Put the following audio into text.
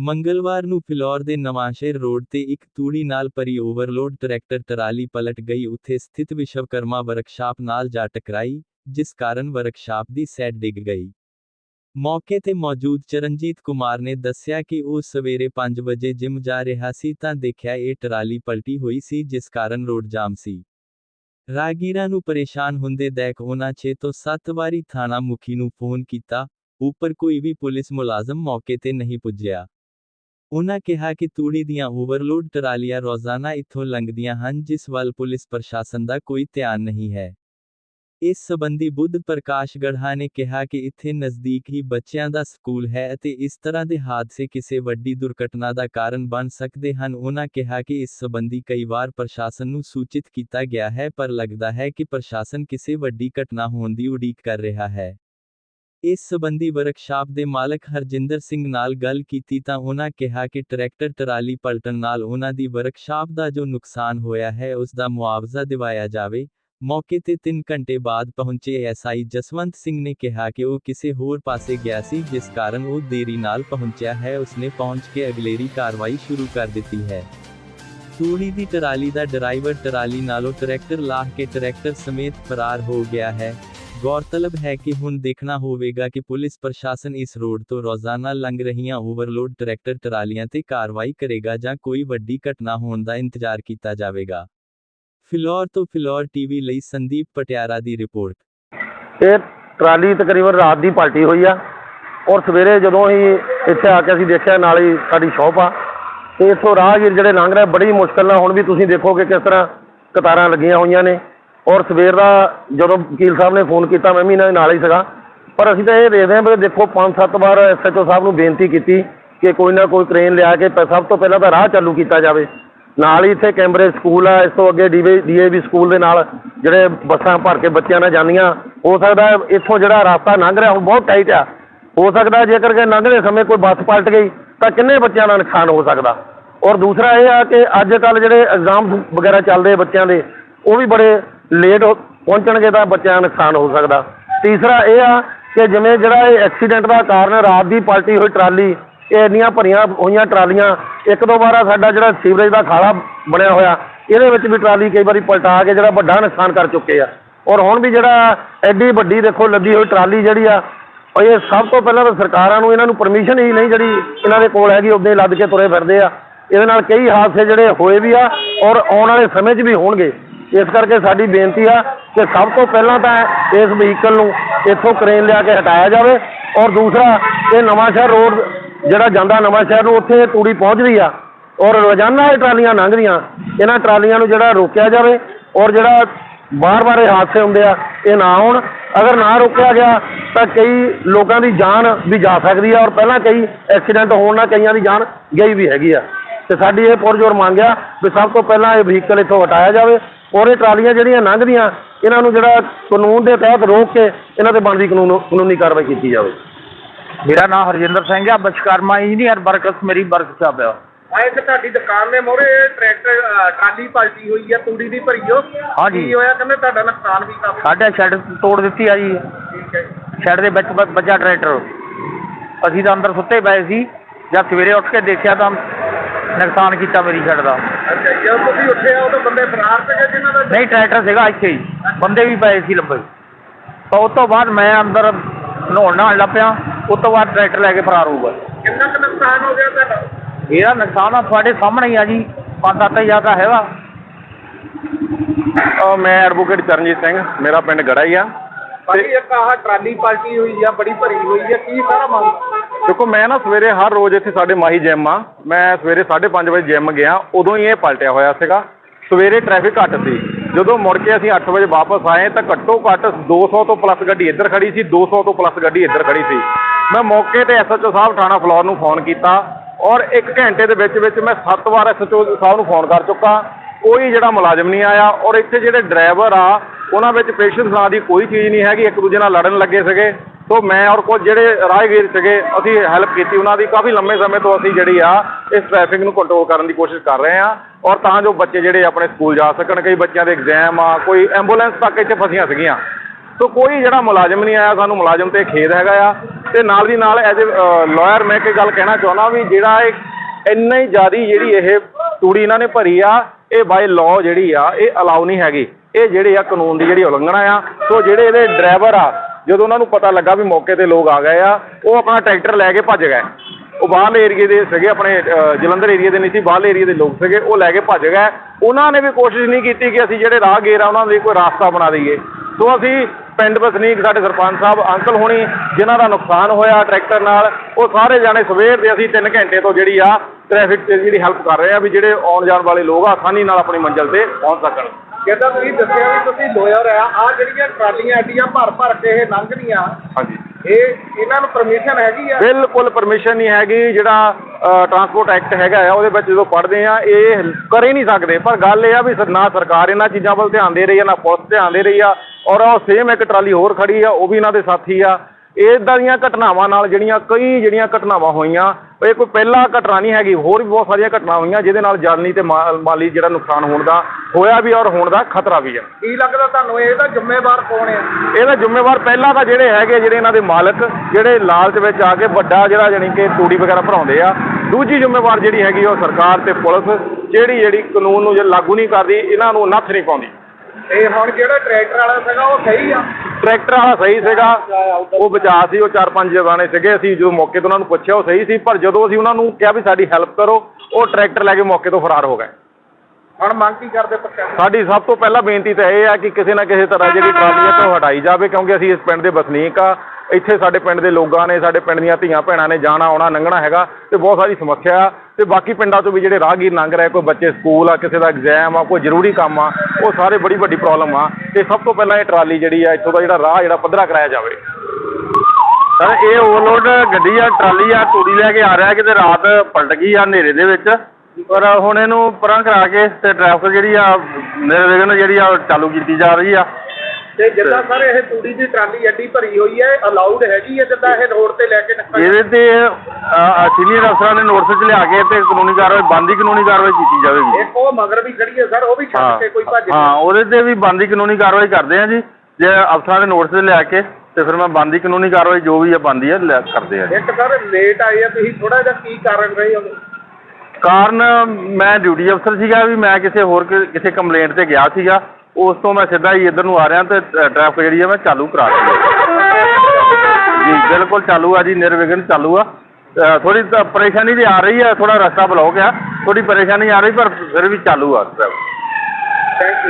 ਮੰਗਲਵਾਰ ਨੂੰ ਫਿਲੌਰ ਦੇ ਨਵਾਂਸ਼ਹਿਰ ਰੋਡ ਤੇ ਇੱਕ ਤੂੜੀ ਨਾਲ ਭਰੀ ਓਵਰਲੋਡ ਟਰੈਕਟਰ ਟਰਾਲੀ ਪਲਟ ਗਈ। ਉੱਥੇ ਸਥਿਤ ਵਿਸ਼ਵਕਰਮਾ ਵਰਕਸ਼ਾਪ ਨਾਲ ਜਾ ਟਕਰਾਈ, ਜਿਸ ਕਾਰਨ ਵਰਕਸ਼ਾਪ ਦੀ ਸੈਟ ਡਿੱਗ ਗਈ। ਮੌਕੇ ਤੇ ਮੌਜੂਦ ਚਰਨਜੀਤ ਕੁਮਾਰ ਨੇ ਦੱਸਿਆ ਕਿ ਉਹ ਸਵੇਰੇ 5 ਵਜੇ ਜਿਮ ਜਾ ਰਿਹਾ ਸੀ ਤਾਂ ਦੇਖਿਆ ਇਹ ਟਰਾਲੀ ਪਲਟੀ ਹੋਈ ਸੀ, ਜਿਸ ਕਾਰਨ ਰੋਡ ਜਾਮ ਸੀ। ਰਾਗੀਰਾਂ ਨੂੰ ਪਰੇਸ਼ਾਨ ਹੁੰਦੇ ਦੇਖ ਉਹਨਾਂ 6 ਤੋਂ 7 ਵਾਰੀ ਥਾਣਾ ਮੁਖੀ ਨੂੰ ਫੋਨ ਕੀਤਾ। ਉੱਪਰ ਕੋਈ ਵੀ ਪੁਲਿਸ ਮੁਲਾਜ਼ਮ ਮੌਕੇ ਤੇ ਨਹੀਂ ਪੁੱਜਿਆ। ਉਨ੍ਹਾਂ ਕਿਹਾ ਕਿ ਤੂੜੀ ਦੀਆਂ ਓਵਰਲੋਡ ਟਰਾਲੀਆਂ ਰੋਜ਼ਾਨਾ ਇੱਥੋਂ ਲੰਘਦੀਆਂ ਹਨ, ਜਿਸ ਵੱਲ ਪੁਲਿਸ ਪ੍ਰਸ਼ਾਸਨ ਦਾ ਕੋਈ ਧਿਆਨ ਨਹੀਂ ਹੈ। ਇਸ ਸਬੰਧੀ ਬੁੱਧ ਪ੍ਰਕਾਸ਼ ਗੜ੍ਹਾ ਨੇ ਕਿਹਾ ਕਿ ਇੱਥੇ ਨਜ਼ਦੀਕ ਹੀ ਬੱਚਿਆਂ ਦਾ ਸਕੂਲ ਹੈ ਅਤੇ ਇਸ ਤਰ੍ਹਾਂ ਦੇ ਹਾਦਸੇ ਕਿਸੇ ਵੱਡੀ ਦੁਰਘਟਨਾ ਦਾ ਕਾਰਨ ਬਣ ਸਕਦੇ ਹਨ। ਉਹਨਾਂ ਕਿਹਾ ਕਿ ਇਸ ਸਬੰਧੀ ਕਈ ਵਾਰ ਪ੍ਰਸ਼ਾਸਨ ਨੂੰ ਸੂਚਿਤ ਕੀਤਾ ਗਿਆ ਹੈ, ਪਰ ਲੱਗਦਾ ਹੈ ਕਿ ਪ੍ਰਸ਼ਾਸਨ ਕਿਸੇ ਵੱਡੀ ਘਟਨਾ ਹੋਣ ਦੀ ਉਡੀਕ ਕਰ ਰਿਹਾ ਹੈ। ਇਸ ਸਬੰਧੀ ਵਰਕਸ਼ਾਪ ਦੇ ਮਾਲਕ ਹਰਜਿੰਦਰ ਸਿੰਘ ਨਾਲ ਗੱਲ ਕੀਤੀ ਤਾਂ ਉਹਨਾਂ ਕਿਹਾ ਕਿ ਟਰੈਕਟਰ ਟਰਾਲੀ ਪਲਟਣ ਨਾਲ ਉਹਨਾਂ ਦੀ ਵਰਕਸ਼ਾਪ ਦਾ ਜੋ ਨੁਕਸਾਨ ਹੋਇਆ ਹੈ, ਉਸ ਦਾ ਮੁਆਵਜ਼ਾ ਦਿਵਾਇਆ ਜਾਵੇ। ਮੌਕੇ ਤੇ 3 ਘੰਟੇ ਬਾਅਦ ਪਹੁੰਚੇ ਐਸਆਈ ਜਸਵੰਤ ਸਿੰਘ ਨੇ ਕਿਹਾ ਕਿ ਉਹ ਕਿਸੇ ਹੋਰ ਪਾਸੇ ਗਿਆ ਸੀ, ਜਿਸ ਕਾਰਨ ਉਹ ਦੇਰੀ ਨਾਲ ਪਹੁੰਚਿਆ ਹੈ। ਉਸਨੇ ਪਹੁੰਚ ਕੇ ਅਗਲੇਰੀ ਕਾਰਵਾਈ ਸ਼ੁਰੂ ਕਰ ਦਿੱਤੀ ਹੈ। ਤੂੜੀ ਦੀ ਟਰਾਲੀ ਦਾ ਡਰਾਈਵਰ ਟਰਾਲੀ ਨਾਲੋਂ ਟਰੈਕਟਰ ਲਾਹ ਕੇ ਟਰੈਕਟਰ ਸਮੇਤ ਫਰਾਰ ਹੋ ਗਿਆ ਹੈ। ਗੌਰਤਲਬ ਹੈ ਕਿ ਹੁਣ ਦੇਖਣਾ ਹੋਵੇਗਾ ਕਿ ਪੁਲਿਸ ਪ੍ਰਸ਼ਾਸਨ ਇਸ ਰੋਡ ਤੋਂ ਰੋਜ਼ਾਨਾ ਲੰਘ ਰਹੀਆਂ ਓਵਰਲੋਡ ਟਰੈਕਟਰ ਟਰਾਲੀਆਂ ਤੇ ਕਾਰਵਾਈ ਕਰੇਗਾ ਜਾਂ ਕੋਈ ਵੱਡੀ ਘਟਨਾ ਹੋਣ ਦਾ ਇੰਤਜ਼ਾਰ ਕੀਤਾ ਜਾਵੇਗਾ ਫਿਲੌਰ ਤੋਂ ਫਿਲੌਰ ਟੀਵੀ ਲਈ ਸੰਦੀਪ ਪਟਿਆਰਾ ਦੀ ਰਿਪੋਰਟ ਇਹ ਟਰਾਲੀ ਤਕਰੀਬਨ ਰਾਤ ਦੀ ਪਲਟੀ ਹੋਈ ਆ ਔਰ ਸਵੇਰੇ ਜਦੋਂ ਹੀ ਇੱਥੇ ਆ ਕੇ ਅਸੀਂ ਦੇਖਿਆ ਨਾਲ ਹੀ ਸਾਡੀ ਸ਼ੌਪ ਆ ਤੇ ਇੱਥੋਂ ਰਾਹਗੀਰ ਜਿਹੜੇ ਲੰਘ ਰਹੇ ਬੜੀ ਮੁਸ਼ਕਲ ਨਾਲ ਹੁਣ ਵੀ ਤੁਸੀਂ ਦੇਖੋਗੇ ਕਿਸ ਤਰ੍ਹਾਂ ਕਤਾਰਾਂ ਲੱਗੀਆਂ ਹੋਈਆਂ ਨੇ ਔਰ ਸਵੇਰ ਦਾ ਜਦੋਂ ਵਕੀਲ ਸਾਹਿਬ ਨੇ ਫੋਨ ਕੀਤਾ, ਮੈਂ ਵੀ ਇਹਨਾਂ ਦੇ ਨਾਲ ਹੀ ਸੀਗਾ। ਪਰ ਅਸੀਂ ਤਾਂ ਇਹ ਦੇਖਦੇ ਹਾਂ ਵੀ ਦੇਖੋ ਪੰਜ ਸੱਤ ਵਾਰ ਐਸਐਚਓ ਸਾਹਿਬ ਨੂੰ ਬੇਨਤੀ ਕੀਤੀ ਕਿ ਕੋਈ ਨਾ ਕੋਈ ਕ੍ਰੇਨ ਲਿਆ ਕੇ ਪ- ਸਭ ਤੋਂ ਪਹਿਲਾਂ ਤਾਂ ਰਾਹ ਚਾਲੂ ਕੀਤਾ ਜਾਵੇ। ਨਾਲ ਹੀ ਇੱਥੇ ਕੈਂਬਰੇਜ ਸਕੂਲ ਆ, ਇਸ ਤੋਂ ਅੱਗੇ ਡੀਵੇ ਡੀਏਵੀ ਸਕੂਲ ਦੇ ਨਾਲ ਜਿਹੜੇ ਬੱਸਾਂ ਭਰ ਕੇ ਬੱਚਿਆਂ ਨਾਲ ਜਾਂਦੀਆਂ। ਹੋ ਸਕਦਾ ਹੈ ਇੱਥੋਂ ਜਿਹੜਾ ਰਸਤਾ ਲੰਘ ਰਿਹਾ ਹੁਣ ਬਹੁਤ ਟਾਈਟ ਆ। ਹੋ ਸਕਦਾ ਹੈ ਜੇਕਰ ਕਿ ਲੰਘਦੇ ਸਮੇਂ ਕੋਈ ਬੱਸ ਪਲਟ ਗਈ, ਤਾਂ ਕਿੰਨੇ ਬੱਚਿਆਂ ਦਾ ਨੁਕਸਾਨ ਹੋ ਸਕਦਾ। ਔਰ ਦੂਸਰਾ ਇਹ ਆ ਕਿ ਅੱਜ ਕੱਲ ਜਿਹੜੇ ਐਗਜ਼ਾਮ ਵਗੈਰਾ ਚੱਲਦੇ ਬੱਚਿਆਂ ਦੇ, ਉਹ ਵੀ ਬੜੇ ਲੇਟ ਪਹੁੰਚਣਗੇ ਤਾਂ ਬੱਚਿਆਂ ਦਾ ਨੁਕਸਾਨ ਹੋ ਸਕਦਾ। ਤੀਸਰਾ ਇਹ ਆ ਕਿ ਜਿਵੇਂ ਜਿਹੜਾ ਇਹ ਐਕਸੀਡੈਂਟ ਦਾ ਕਾਰਨ ਰਾਤ ਦੀ ਪਲਟੀ ਹੋਈ ਟਰਾਲੀ, ਇਹ ਇੰਨੀਆਂ ਭਰੀਆਂ ਹੋਈਆਂ ਟਰਾਲੀਆਂ, ਇੱਕ ਦੋ ਵਾਰਾ ਸਾਡਾ ਜਿਹੜਾ ਸੀਵਰੇਜ ਦਾ ਖਾਲਾ ਬਣਿਆ ਹੋਇਆ, ਇਹਦੇ ਵਿੱਚ ਵੀ ਟਰਾਲੀ ਕਈ ਵਾਰੀ ਪਲਟਾ ਕੇ ਜਿਹੜਾ ਵੱਡਾ ਨੁਕਸਾਨ ਕਰ ਚੁੱਕੇ ਆ। ਔਰ ਹੁਣ ਵੀ ਜਿਹੜਾ ਐਡੀ ਵੱਡੀ ਦੇਖੋ ਲੱਦੀ ਹੋਈ ਟਰਾਲੀ ਜਿਹੜੀ ਆ ਇਹ ਸਭ ਤੋਂ ਪਹਿਲਾਂ ਤਾਂ ਸਰਕਾਰਾਂ ਨੂੰ ਇਹਨਾਂ ਨੂੰ ਪਰਮਿਸ਼ਨ ਹੀ ਨਹੀਂ ਜਿਹੜੀ ਇਹਨਾਂ ਦੇ ਕੋਲ ਹੈਗੀ, ਉਦੋਂ ਹੀ ਲੱਦ ਕੇ ਤੁਰੇ ਫਿਰਦੇ ਆ। ਇਹਦੇ ਨਾਲ ਕਈ ਹਾਦਸੇ ਜਿਹੜੇ ਹੋਏ ਵੀ ਆ, ਔਰ ਆਉਣ ਵਾਲੇ ਸਮੇਂ 'ਚ ਵੀ ਹੋਣਗੇ। ਇਸ ਕਰਕੇ ਸਾਡੀ ਬੇਨਤੀ ਆ ਕਿ ਸਭ ਤੋਂ ਪਹਿਲਾਂ ਤਾਂ ਇਸ ਵਹੀਕਲ ਨੂੰ ਇੱਥੋਂ ਕ੍ਰੇਨ ਲਿਆ ਕੇ ਹਟਾਇਆ ਜਾਵੇ ਔਰ ਦੂਸਰਾ, ਇਹ ਨਵਾਂ ਸ਼ਹਿਰ ਰੋਡ ਜਿਹੜਾ ਜਾਂਦਾ ਨਵਾਂ ਸ਼ਹਿਰ ਨੂੰ ਉੱਥੇ ਤੂੜੀ ਪਹੁੰਚਦੀ ਆ ਔਰ ਰੋਜ਼ਾਨਾ ਇਹ ਟਰਾਲੀਆਂ ਲੰਘਦੀਆਂ, ਇਹਨਾਂ ਟਰਾਲੀਆਂ ਨੂੰ ਜਿਹੜਾ ਰੋਕਿਆ ਜਾਵੇ ਔਰ ਜਿਹੜਾ ਬਾਰ-ਬਾਰ ਇਹ ਹਾਦਸੇ ਹੁੰਦੇ ਆ, ਇਹ ਨਾ ਹੋਣ। ਅਗਰ ਨਾ ਰੋਕਿਆ ਗਿਆ ਤਾਂ ਕਈ ਲੋਕਾਂ ਦੀ ਜਾਨ ਵੀ ਜਾ ਸਕਦੀ ਆ ਔਰ ਪਹਿਲਾਂ ਕਈ ਐਕਸੀਡੈਂਟ ਹੋਣ ਨਾਲ ਕਈਆਂ ਦੀ ਜਾਨ ਗਈ ਵੀ ਹੈਗੀ ਆ। ਤੇ ਸਾਡੀ ਇਹ ਪੁਰਜੋਰ ਮੰਗ ਆ ਵੀ ਸਭ ਤੋਂ ਪਹਿਲਾਂ ਇਹ ਵਹੀਕਲ ਇੱਥੋਂ ਹਟਾਇਆ ਜਾਵੇ ਔਰ ਇਹ ਟਰਾਲੀਆਂ ਜਿਹੜੀਆਂ ਲੰਘਦੀਆਂ ਇਹਨਾਂ ਨੂੰ ਜਿਹੜਾ ਕਾਨੂੰਨ ਦੇ ਤਹਿਤ ਰੋਕ ਕੇ ਇਹਨਾਂ ਤੇ ਬਣਦੀ ਕਾਨੂੰਨ ਕਾਨੂੰਨੀ ਕਾਰਵਾਈ ਕੀਤੀ ਜਾਵੇ। ਮੇਰਾ ਨਾਮ ਹਰਜਿੰਦਰ ਸਿੰਘ ਆ ਵਿਸ਼ਕਰਮਾ ਇੰਜੀਨੀਅਰ ਵਰਕਸ ਮੇਰੀ ਵਰਕਸ਼ਾਪ ਆ। ਆ ਇੱਕ ਤੁਹਾਡੀ ਦੁਕਾਨ ਦੇ ਮੋਹਰੇ ਟਰੈਕਟਰ ਅ, ਟਰਾਲੀ ਪਲਟੀ ਹੋਈ ਆ ਤੂੜੀ ਦੀ ਭਰੀ ਹੋ ਹਾਂਜੀ। ਕੀ ਹੋਇਆ? ਕਹਿੰਦੇ ਤੁਹਾਡਾ ਨੁਕਸਾਨ ਵੀ ਕਾਫੀ ਸਾਡਾ ਸ਼ੈੱਡ ਤੋੜ ਦਿੱਤੀ ਆ ਜੀ। ਠੀਕ ਹੈ ਸ਼ੈੱਡ ਦੇ ਵਿੱਚ ਬ- ਵੱਜਾ ਟਰੈਕਟਰ। ਅਸੀਂ ਤਾਂ ਅੰਦਰ ਸੁੱਤੇ ਪਏ ਸੀ ਜਦ ਸਵੇਰੇ ਉੱਠ ਕੇ ਦੇਖਿਆ ਤਾਂ ਨੁਕਸਾਨ ਕੀਤਾ ਮੇਰੀ ਸ਼ੈੱਡ ਦਾ। ਅੱਛਾ ਜਦੋਂ ਤੁਸੀਂ ਉੱਠੇ ਆ ਉਦੋਂ ਬੰਦੇ ਫਰਾਰ ਸੀਗੇ ਜਿਨ੍ਹਾਂ ਦਾ ਨਹੀਂ ਟਰੈਕਟਰ ਸੀਗਾ ਇੱਥੇ ਹੀ। ਬੰਦੇ ਵੀ ਪਏ ਸੀ ਲੰਬੇ। ਤਾਂ ਉਸ ਤੋਂ ਬਾਅਦ ਮੈਂ ਅੰਦਰ ਨਹਾਉਣ ਨਹਾਉਣ ਲੱਗ ਪਿਆ। ਉਸ ਤੋਂ ਬਾਅਦ ਟਰੈਕਟਰ ਲੈ ਕੇ ਫਰਾਰ ਹੋ ਗਿਆ। ਕਿੰਨਾ ਕੁ ਨੁਕਸਾਨ ਹੋ ਗਿਆ ਤੁਹਾਡਾ? ਇਹਦਾ ਨੁਕਸਾਨ ਆ ਤੁਹਾਡੇ ਸਾਹਮਣੇ ਹੀ ਆ ਜੀ। ਪੰਜ ਸੱਤ ਹਜ਼ਾਰ ਦਾ ਹੈਗਾ। ਅ, ਮੈਂ ਐਡਵੋਕੇਟ ਚਰਨਜੀਤ ਸਿੰਘ। ਮੇਰਾ ਪਿੰਡ ਗੜਾ ਹੀ ਆ। ਭਾਜੀ ਇੱਕ ਆਹ ਟਰਾਲੀ ਪਲਟੀ ਹੋਈ ਆ ਬੜੀ ਭਰੀ ਹੋਈ ਆ। ਕੀ ਸਾਰਾ ਮਾਮਲਾ? ਦੇਖੋ, ਮੈਂ ਨਾ ਸਵੇਰੇ ਹਰ ਰੋਜ਼ ਇੱਥੇ ਸਾਡੇ ਮਾਹੀ ਜਿਮ ਆ। ਮੈਂ ਸਵੇਰੇ 5:30 ਵਜੇ ਜਿਮ ਗਿਆ, ਉਦੋਂ ਹੀ ਇਹ ਪਲਟਿਆ ਹੋਇਆ ਸੀਗਾ। ਸਵੇਰੇ ਟ੍ਰੈਫਿਕ ਘੱਟ ਸੀ। ਜਦੋਂ ਮੁੜ ਕੇ ਅਸੀਂ 8 ਵਜੇ ਵਾਪਸ ਆਏ, ਤਾਂ ਘੱਟੋ ਘੱਟ 200 ਤੋਂ ਪਲੱਸ ਗੱਡੀ ਇੱਧਰ ਖੜੀ ਸੀ 200 ਤੋਂ ਪਲੱਸ ਗੱਡੀ ਇੱਧਰ ਖੜੀ ਸੀ। ਮੈਂ ਮੌਕੇ ਤੇ ਐਸਐਚਓ ਸਾਹਿਬ ਥਾਣਾ ਫਲੋਰ ਨੂੰ ਫੋਨ ਕੀਤਾ ਔਰ 1 ਘੰਟੇ ਦੇ ਵਿੱਚ ਵਿੱਚ ਮੈਂ 7 ਵਾਰ ਐਸਐਚਓ ਸਾਹਿਬ ਨੂੰ ਫੋਨ ਕਰ ਚੁੱਕਾ। ਕੋਈ ਜਿਹੜਾ ਮੁਲਾਜ਼ਮ ਨਹੀਂ ਆਇਆ ਔਰ ਇੱਥੇ ਜਿਹੜੇ ਡਰਾਈਵਰ ਆ, ਉਹਨਾਂ ਵਿੱਚ ਪੇਸ਼ੈਂਸ ਨਾਂ ਦੀ ਕੋਈ ਚੀਜ਼ ਨਹੀਂ ਹੈਗੀ, ਇੱਕ ਦੂਜੇ ਨਾਲ ਲੜਨ ਲੱਗੇ ਸੀਗੇ। ਸੋ ਮੈਂ ਔਰ ਕੁਝ ਜਿਹੜੇ ਰਾਹਗੀਰ ਸੀਗੇ, ਅਸੀਂ ਹੈਲਪ ਕੀਤੀ ਉਹਨਾਂ ਦੀ। ਕਾਫੀ ਲੰਮੇ ਸਮੇਂ ਤੋਂ ਅਸੀਂ ਜਿਹੜੀ ਆ, ਇਸ ਟ੍ਰੈਫਿਕ ਨੂੰ ਕੰਟਰੋਲ ਕਰਨ ਦੀ ਕੋਸ਼ਿਸ਼ ਕਰ ਰਹੇ ਆ ਔਰ ਤਾਂ ਜੋ ਬੱਚੇ ਜਿਹੜੇ ਆਪਣੇ ਸਕੂਲ ਜਾ ਸਕਣ, ਕਈ ਬੱਚਿਆਂ ਦੇ ਐਗਜ਼ਾਮ ਆ, ਕੋਈ ਐਂਬੂਲੈਂਸ ਤੱਕ ਇੱਥੇ ਫਸੀਆਂ ਸੀਗੀਆਂ। ਸੋ ਕੋਈ ਜਿਹੜਾ ਮੁਲਾਜ਼ਮ ਨਹੀਂ ਆਇਆ, ਸਾਨੂੰ ਮੁਲਾਜ਼ਮ ਤੇ ਖੇਦ ਹੈਗਾ ਆ। ਤੇ ਨਾਲ ਦੀ ਨਾਲ ਐਜ਼ ਲਾਇਰ ਮੈਂ ਇੱਕ ਗੱਲ ਕਹਿਣਾ ਚਾਹੁੰਦਾ ਵੀ ਜਿਹੜਾ ਇਹ ਇੰਨੀ ਹੀ ਜ਼ਿਆਦੀ ਜਿਹੜੀ ਇਹ ਤੂੜੀ ਇਹਨਾਂ ਨੇ ਭਰੀ ਆ, ਇਹ ਬਾਈ ਲਾਅ ਜਿਹੜੀ ਆ, ਇਹ ਅਲਾਉ ਨਹੀਂ ਹੈਗੀ। ਇਹ ਜਿਹੜੇ ਆ ਕਾਨੂੰਨ ਦੀ ਜਿਹੜੀ ਉਲੰਘਣਾ ਆ। ਸੋ ਜਿਹੜੇ ਇਹਦੇ ਡਰਾਈਵਰ ਆ ਜਦੋਂ ਉਹਨਾਂ ਨੂੰ ਪਤਾ ਲੱਗਾ ਵੀ ਮੌਕੇ ਤੇ ਲੋਕ ਆ ਗਏ ਆ, ਉਹ ਆਪਣਾ ਟਰੈਕਟਰ ਲੈ ਕੇ ਭੱਜ ਗਏ। ਉਹ ਬਾਹਰਲੇ ਏਰੀਏ ਦੇ ਸੀਗੇ, ਆਪਣੇ ਜਲੰਧਰ ਏਰੀਏ ਦੇ ਨਹੀਂ ਸੀ, ਬਾਹਰਲੇ ਏਰੀਏ ਦੇ ਲੋਕ ਸੀਗੇ, ਉਹ ਲੈ ਕੇ ਭੱਜ ਗਏ। ਉਹਨਾਂ ਨੇ ਵੀ ਕੋਸ਼ਿਸ਼ ਨਹੀਂ ਕੀਤੀ ਕਿ ਅਸੀਂ ਜਿਹੜੇ ਰਾਹਗੀਰ ਆ, ਉਹਨਾਂ ਲਈ ਕੋਈ ਰਾਸਤਾ ਬਣਾ ਦਈਏ। ਸੋ ਅਸੀਂ ਪਿੰਡ ਵਸਨੀਕ ਸਾਡੇ ਸਰਪੰਚ ਸਾਹਿਬ, ਅੰਕਲ ਹੋਣੀ, ਜਿਨ੍ਹਾਂ ਦਾ ਨੁਕਸਾਨ ਹੋਇਆ ਟਰੈਕਟਰ ਨਾਲ, ਉਹ ਸਾਰੇ ਜਾਣੇ ਸਵੇਰ ਦੇ ਅਸੀਂ 3 ਘੰਟੇ ਤੋਂ ਜਿਹੜੀ ਆ ਟ੍ਰੈਫਿਕ ਤੇ ਜਿਹੜੀ ਹੈਲਪ ਕਰ ਰਹੇ ਆ, ਵੀ ਜਿਹੜੇ ਆਉਣ ਜਾਣ ਵਾਲੇ ਲੋਕ ਆ, ਆਸਾਨੀ ਨਾਲ ਆਪਣੀ ਮੰਜ਼ਿਲ ਤੇ ਪਹੁੰਚ ਸਕਣ। ਜਿੱਦਾਂ ਤੁਸੀਂ ਦੱਸਿਆ ਵੀ ਤੁਸੀਂ ਲੋਇਰ ਆ ਆ ਜਿਹੜੀਆਂ ਟਰਾਲੀਆਂ ਐਡੀਆਂ ਭਰ ਭਰ ਕੇ ਇਹ ਲੰਘਦੀਆਂ ਹਾਂਜੀ। ਇਹ ਇਹਨਾਂ ਨੂੰ ਪਰਮਿਸ਼ਨ ਹੈਗੀ ਆ? ਬਿਲਕੁਲ ਪਰਮਿਸ਼ਨ ਨਹੀਂ ਹੈਗੀ ਜਿਹੜਾ ਟਰਾਂਸਪੋਰਟ ਐਕਟ ਹੈਗਾ ਆ ਉਹਦੇ ਵਿੱਚ ਜਦੋਂ ਪੜ੍ਹਦੇ ਆ ਇਹ ਕਰ ਹੀ ਨਹੀਂ ਸਕਦੇ। ਪਰ ਗੱਲ ਇਹ ਆ ਵੀ ਨਾ ਸਰਕਾਰ ਇਹਨਾਂ ਚੀਜ਼ਾਂ ਵੱਲ ਧਿਆਨ ਦੇ ਰਹੀ ਆ ਨਾ ਪੁਲਿਸ ਧਿਆਨ ਦੇ ਰਹੀ ਆ ਔਰ ਉਹ ਸੇਮ ਇੱਕ ਟਰਾਲੀ ਹੋਰ ਖੜੀ ਆ ਉਹ ਵੀ ਇਹਨਾਂ ਦੇ ਸਾਥੀ ਆ। ਇਦਾਂ ਦੀਆਂ ਘਟਨਾਵਾਂ ਨਾਲ ਜਿਹੜੀਆਂ ਕਈ ਜਿਹੜੀਆਂ ਘਟਨਾਵਾਂ ਹੋਈਆਂ ਇਹ ਕੋਈ ਪਹਿਲਾ ਘਟਨਾ ਨਹੀਂ ਹੈਗੀ ਹੋਰ ਵੀ ਬਹੁਤ ਸਾਰੀਆਂ ਘਟਨਾ ਹੋਈਆਂ ਜਿਹਦੇ ਨਾਲ ਜਾਨੀ ਤੇ ਮਾ- ਮਾਲੀ ਜਿਹੜਾ ਨੁਕਸਾਨ ਹੋਣ ਦਾ ਹੋਇਆ ਵੀ ਔਰ ਹੋਣ ਦਾ ਖਤਰਾ ਵੀ ਆ। ਕੀ ਲੱਗਦਾ ਤੁਹਾਨੂੰ ਇਹਦਾ ਜ਼ਿੰਮੇਵਾਰ ਕੌਣ ਆ? ਇਹਦਾ ਜ਼ਿੰਮੇਵਾਰ ਪਹਿਲਾਂ ਤਾਂ ਜਿਹੜੇ ਹੈਗੇ ਜਿਹੜੇ ਇਹਨਾਂ ਦੇ ਮਾਲਕ ਜਿਹੜੇ ਲਾਲਚ ਵਿੱਚ ਆ ਕੇ ਵੱਡਾ ਜਿਹੜਾ ਜਾਣੀ ਕਿ ਤੂੜੀ ਵਗੈਰਾ ਭਰਾਉਂਦੇ ਆ ਦੂਜੀ ਜ਼ਿੰਮੇਵਾਰ ਜਿਹੜੀ ਹੈਗੀ ਉਹ ਸਰਕਾਰ ਤੇ ਪੁਲਿਸ ਜਿਹੜੀ ਜਿਹੜੀ ਕਾਨੂੰਨ ਨੂੰ ਜੇ ਲਾਗੂ ਨਹੀਂ ਕਰਦੀ ਇਹਨਾਂ ਨੂੰ ਨੱਥ ਨਹੀਂ ਪਾਉਂਦੀ। ਇਹ ਹੁਣ ਜਿਹੜਾ ਟਰੈਕਟਰ ਵਾਲਾ ਸੀਗਾ ਉਹ ਸਹੀ ਆ। ਟਰੈਕਟਰ ਵਾਲਾ ਸਹੀ ਸੀਗਾ। ਉਹ ਬਚਾ ਸੀ ਉਹ ਚਾਰ ਪੰਜ ਜਵਾਨੇ ਸੀਗੇ। ਅਸੀਂ ਜਦੋਂ ਮੌਕੇ ਤੋਂ ਉਹਨਾਂ ਨੂੰ ਪੁੱਛਿਆ ਉਹ ਸਹੀ ਸੀ ਪਰ ਜਦੋਂ ਅਸੀਂ ਉਹਨਾਂ ਨੂੰ ਕਿਹਾ ਵੀ ਸਾਡੀ ਹੈਲਪ ਕਰੋ ਉਹ ਟਰੈਕਟਰ ਲੈ ਕੇ ਮੌਕੇ ਤੋਂ ਫਰਾਰ ਹੋ ਗਏ। ਹੁਣ ਮੰਗ ਕੀ ਕਰਦੇ ਪ੍ਰਸ਼ਾਸਨ ਸਾਡੀ ਸਭ ਤੋਂ ਪਹਿਲਾਂ ਬੇਨਤੀ ਤਾਂ ਇਹ ਆ ਕਿ ਕਿਸੇ ਨਾ ਕਿਸੇ ਤਰ੍ਹਾਂ ਜਿਹੜੀ ਟਰਾਲੀ ਹੈ ਤੋਂ ਹਟਾਈ ਜਾਵੇ ਕਿਉਂਕਿ ਅਸੀਂ ਇਸ ਪਿੰਡ ਦੇ ਵਸਨੀਕ ਆ। ਇੱਥੇ ਸਾਡੇ ਪਿੰਡ ਦੇ ਲੋਕਾਂ ਨੇ ਸਾਡੇ ਪਿੰਡ ਦੀਆਂ ਧੀਆਂ ਭੈਣਾਂ ਨੇ ਜਾਣਾ ਆਉਣਾ ਲੰਘਣਾ ਹੈਗਾ ਤੇ ਬਹੁਤ ਸਾਰੀ ਸਮੱਸਿਆ ਆ ਤੇ ਬਾਕੀ ਪਿੰਡਾਂ ਤੋਂ ਵੀ ਜਿਹੜੇ ਰਾਹਗੀਰ ਲੰਘ ਰਹੇ ਕੋਈ ਬੱਚੇ ਸਕੂਲ ਆ, ਕਿਸੇ ਦਾ ਐਗਜ਼ਾਮ ਆ, ਕੋਈ ਜ਼ਰੂਰੀ ਕੰਮ ਆ, ਉਹ ਸਾਰੇ ਬੜੀ ਵੱਡੀ ਪ੍ਰੋਬਲਮ ਆ। ਤੇ ਸਭ ਤੋਂ ਪਹਿਲਾਂ ਇਹ ਟਰਾਲੀ ਜਿਹੜੀ ਆ, ਇੱਥੋਂ ਦਾ ਜਿਹੜਾ ਰਾਹ ਜਿਹੜਾ ਪੱਧਰਾ ਕਰਾਇਆ ਜਾਵੇ। ਸਰ, ਇਹ ਓਵਰਲੋਡ ਗੱਡੀ ਆ, ਟਰਾਲੀ ਆ ਤੂੜੀ ਲੈ ਕੇ ਆ ਰਿਹਾ ਕਿਤੇ ਰਾਤ ਪਲਟ ਗਈ ਆ ਹਨੇਰੇ ਦੇ ਵਿੱਚ। ਪਰ ਹੁਣ ਇਹਨੂੰ ਪਰਾਂ ਕਰਾ ਕੇ ਤੇ ਟ੍ਰੈਫਿਕ ਜਿਹੜੀ ਆ ਨਿਰਵਿਘਨ ਜਿਹੜੀ ਆ ਚਾਲੂ ਕੀਤੀ ਜਾ ਰਹੀ ਆ। ਤੇ ਜਿੱਦਾਂ ਸਰ ਇਹ ਤੂੜੀ ਦੀ ਟਰਾਲੀ ਐਡੀ ਭਰੀ ਹੋਈ ਹੈ ਅਲਾਉਡ ਹੈਗੀ ਹੈ ਜਿੱਦਾਂ ਇਹ ਰੋਡ ਤੇ ਲੈ ਕੇ ਨਿਕਲ ਇਹਦੇ ਤੇ ਸੀਨੀਅਰ ਅਫਸਰਾਂ ਨੇ ਨੋਟਿਸ ਚ ਲਿਆ ਕੇ ਤੇ ਕਾਨੂੰਨੀ ਕਾਰਵਾਈ ਬੰਦੀ ਕਾਨੂੰਨੀ ਕਾਰਵਾਈ ਕੀਤੀ ਜਾਵੇਗੀ। ਇੱਕ ਉਹ ਮਗਰ ਵੀ ਖੜੀ ਹੈ ਸਰ ਉਹ ਵੀ ਛੱਡ ਕੇ ਕੋਈ ਭੱਜ ਹਾਂ ਉਹਦੇ ਤੇ ਵੀ ਬੰਦੀ ਕਾਨੂੰਨੀ ਕਾਰਵਾਈ ਕਰਦੇ ਆ ਜੀ। ਜੇ ਅਫਸਰਾਂ ਦੇ ਨੋਟਿਸ ਲਿਆ ਕੇ ਤੇ ਫਿਰ ਮੈਂ ਬੰਦੀ ਕਾਨੂੰਨੀ ਕਾਰਵਾਈ ਜੋ ਵੀ ਆ ਬੰਦੀ ਆ ਕਰਦੇ ਆ। ਇੱਕ ਸਰ ਲੇਟ ਆਏ ਆ ਤੁਸੀਂ ਥੋੜਾ ਜਿਹਾ ਕੀ ਕਾਰਨ ਰਹੇ ਹੋ? ਕਾਰਨ ਮੈਂ ਡਿਊਟੀ ਅਫਸਰ ਸੀਗਾ ਵੀ ਮੈਂ ਕਿਸੇ ਹੋਰ ਕਿਸੇ ਕੰਪਲੇਂਟ ਤੇ ਗਿਆ ਸੀਗਾ। ਉਸ ਤੋਂ ਮੈਂ ਸਿੱਧਾ ਹੀ ਇੱਧਰ ਨੂੰ ਆ ਰਿਹਾ ਤੇ ਟ੍ਰੈਫਿਕ ਜਿਹੜੀ ਆ ਮੈਂ ਚਾਲੂ ਕਰਾ ਦਿੱਤੀ ਜੀ, ਬਿਲਕੁਲ ਚਾਲੂ ਆ ਜੀ, ਨਿਰਵਿਘਨ ਚਾਲੂ ਆ। ਥੋੜ੍ਹੀ ਪਰੇਸ਼ਾਨੀ ਵੀ ਆ ਰਹੀ ਹੈ ਥੋੜ੍ਹਾ ਰਸਤਾ ਬਲੋਕ ਆ। ਥੋੜ੍ਹੀ ਪਰੇਸ਼ਾਨੀ ਆ ਰਹੀ, ਪਰ ਫਿਰ ਵੀ ਚਾਲੂ ਆ। Traffic thank you